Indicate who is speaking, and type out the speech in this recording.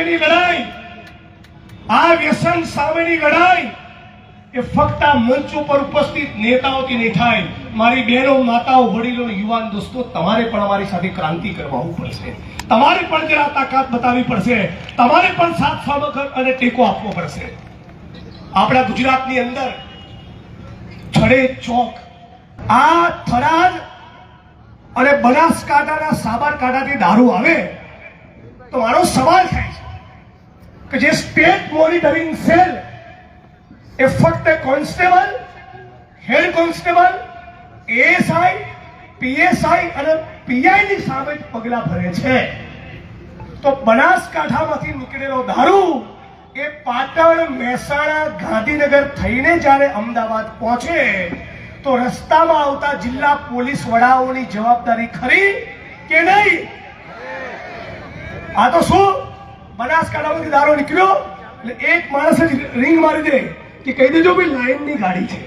Speaker 1: સામેની લડાઈ, આ વ્યસન સામેની લડાઈ એ ફક્ત આ મંચ ઉપર ઉપસ્થિત નેતાઓથી નહીં થાય. મારી બહેનો, માતાઓ, વડીલો, યુવાન દોસ્તો, તમારે પણ અમારી સાથે ક્રાંતિ કરવાવું પડશે. તમારે પણ જરા તાકાત બતાવવી પડશે. તમારે પણ સાથ સામગ્ર અને ટેકો આપવો પડશે. આપણા ગુજરાતની અંદર છડે ચોક, આ થરાદ અને બનાસકાંઠાના સાબરકાંઠાથી દારૂ આવે, તો મારો સવાલ છે કે જે સ્ટેટ મોનિટરિંગ સેલ એ ફક્ત constable, head constable, ASI, PSI અને પીઆઈ ની સામે પગલા ભરે છે. તો બનાસકાંઠામાંથી નીકળેલો દારૂ એ પાટણ, મહેસાણા, ગાંધીનગર થઈને જ્યારે અમદાવાદ પહોંચે, તો રસ્તામાં આવતા જિલ્લા પોલીસ વડાઓની જવાબદારી ખરી કે નહીં? આ તો શું? બનાસકાંઠામાંથી દારૂ નીકળ્યો? એટલે એક માણસ જ રિંગ મારી દે કે કહી દેજો ભાઈ લાઈનની ગાડી છે.